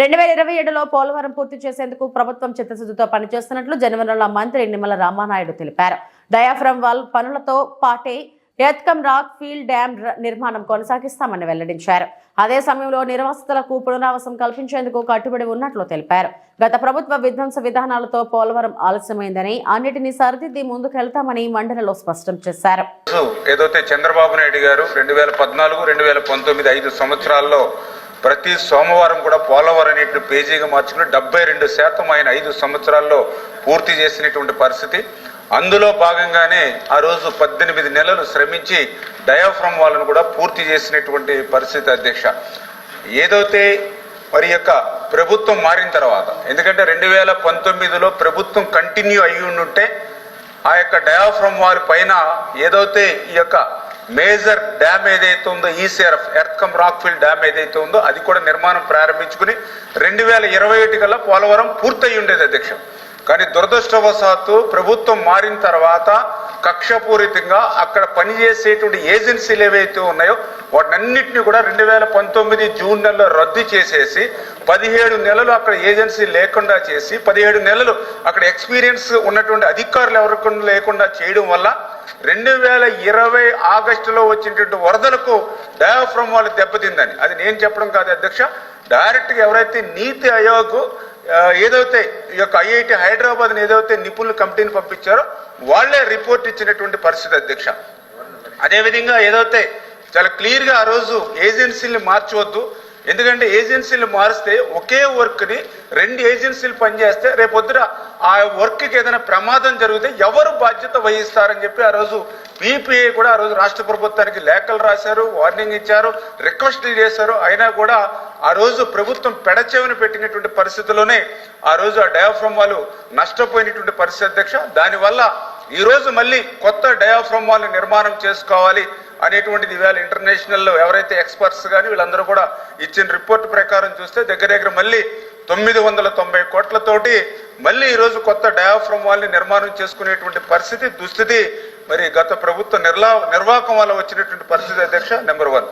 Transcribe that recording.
రెండు వేల ఇరవై ఏడులో పోలవరం పూర్తి చేసేందుకు ప్రభుత్వం చిత్తశుద్ధితో పనిచేస్తున్నట్లు జనవరిలో మంత్రి నిమ్మల రామానాయుడు తెలిపారు. డయాఫ్రమ్ వాల్ పనులతో పాటే ఎత్కం రాక్ ఫీల్డ్ డ్యాం నిర్మాణం కొనసాగిస్తామని వెల్లడించారు. అదే సమయంలో నిర్వాసితులకు పునరావాసం కల్పించేందుకు కట్టుబడి ఉన్నట్లు తెలిపారు. గత ప్రభుత్వ విధ్వంస విధానాలతో పోలవరం ఆలస్యమైందని అన్నిటినీ సరిదిద్ది ముందుకెళ్తామని మండలిలో స్పష్టం చేశారు. ఏదైతే చంద్రబాబు నాయుడు గారు రెండు వేల పద్నాలుగు రెండు వేల పంతొమ్మిది ఐదు సంవత్సరాల్లో ప్రతి సోమవారం కూడా పోలవరం అనేటువంటి పేజీగా మార్చుకుని డెబ్బై రెండు శాతం ఆయన ఐదు సంవత్సరాల్లో పూర్తి చేసినటువంటి పరిస్థితి. అందులో భాగంగానే ఆ రోజు పద్దెనిమిది నెలలు శ్రమించి డయాఫ్రమ్ వాళ్ళను కూడా పూర్తి చేసినటువంటి పరిస్థితి అధ్యక్ష. ఏదైతే మరి యొక్క ప్రభుత్వం మారిన తర్వాత ఎందుకంటే రెండు వేల పంతొమ్మిదిలో ప్రభుత్వం కంటిన్యూ అయ్యి ఉండుంటే ఆ యొక్క డయాఫ్రమ్ వారి పైన ఏదైతే ఈ యొక్క మేజర్ డ్యామ్ ఏదైతే ఉందో ఈసీఆర్ఎఫ్ ఎర్త్కమ్ రాక్ఫీల్డ్ డ్యామ్ ఏదైతే ఉందో అది కూడా నిర్మాణం ప్రారంభించుకుని రెండు వేల ఇరవై ఒకటి కల్లా పోలవరం పూర్తయి ఉండేది అధ్యక్ష. కానీ దురదృష్టవశాత్తు ప్రభుత్వం మారిన తర్వాత కక్షపూరితంగా అక్కడ పనిచేసేటువంటి ఏజెన్సీలు ఏవైతే ఉన్నాయో వాటన్నిటిని కూడా రెండు వేల పంతొమ్మిది జూన్ నెలలో రద్దు చేసేసి పదిహేడు నెలలు అక్కడ ఏజెన్సీ లేకుండా చేసి పదిహేడు నెలలు అక్కడ ఎక్స్పీరియన్స్ ఉన్నటువంటి అధికారులు ఎవరికి లేకుండా చేయడం వల్ల రెండు వేల ఇరవై ఆగస్టులో వచ్చినటువంటి వరదలకు డయాఫ్రమ్ వాళ్ళు దెబ్బతిందని. అది నేను చెప్పడం కాదు అధ్యక్ష. డైరెక్ట్గా ఎవరైతే నీతి ఆయోగ్ ఏదైతే ఈ యొక్క ఐఐటి హైదరాబాద్ ఏదైతే నిపుణుల కమిటీని పంపించారో వాళ్ళే రిపోర్ట్ ఇచ్చినటువంటి పరిస్థితి అధ్యక్ష. అదేవిధంగా ఏదైతే చాలా క్లియర్గా ఆ రోజు ఏజెన్సీని మార్చవద్దు. ఎందుకంటే ఏజెన్సీలు మారిస్తే ఒకే వర్క్ని రెండు ఏజెన్సీలు పనిచేస్తే రేపొద్దున ఆ వర్క్కి ఏదైనా ప్రమాదం జరిగితే ఎవరు బాధ్యత వహిస్తారని చెప్పి ఆ రోజు పీపీఐ కూడా ఆ రోజు రాష్ట్ర ప్రభుత్వానికి లేఖలు రాశారు వార్నింగ్ ఇచ్చారు రిక్వెస్ట్ చేశారు. అయినా కూడా ఆ రోజు ప్రభుత్వం పెడచెవిని పెట్టినటువంటి పరిస్థితుల్లోనే ఆ రోజు ఆ డయాఫ్రమ్ వాళ్ళు నష్టపోయినటువంటి పరిస్థితి అధ్యక్ష. దానివల్ల ఈరోజు మళ్ళీ కొత్త డయాఫ్రమ్ వాళ్ళని నిర్మాణం చేసుకోవాలి అనేటువంటిది ఇవాళ ఇంటర్నేషనల్ ఎవరైతే ఎక్స్పర్ట్స్ కానీ వీళ్ళందరూ కూడా ఇచ్చిన రిపోర్ట్ ప్రకారం చూస్తే దగ్గర దగ్గర మళ్ళీ తొమ్మిది వందల తొంభై కోట్లతోటి మళ్ళీ ఈరోజు కొత్త డయాఫ్రమ్ వాళ్ళని నిర్మాణం చేసుకునేటువంటి పరిస్థితి దుస్థితి మరి గత ప్రభుత్వ నిర్లా నిర్వాహకం వల్ల వచ్చినటువంటి పరిస్థితి అధ్యక్ష నెంబర్ వన్.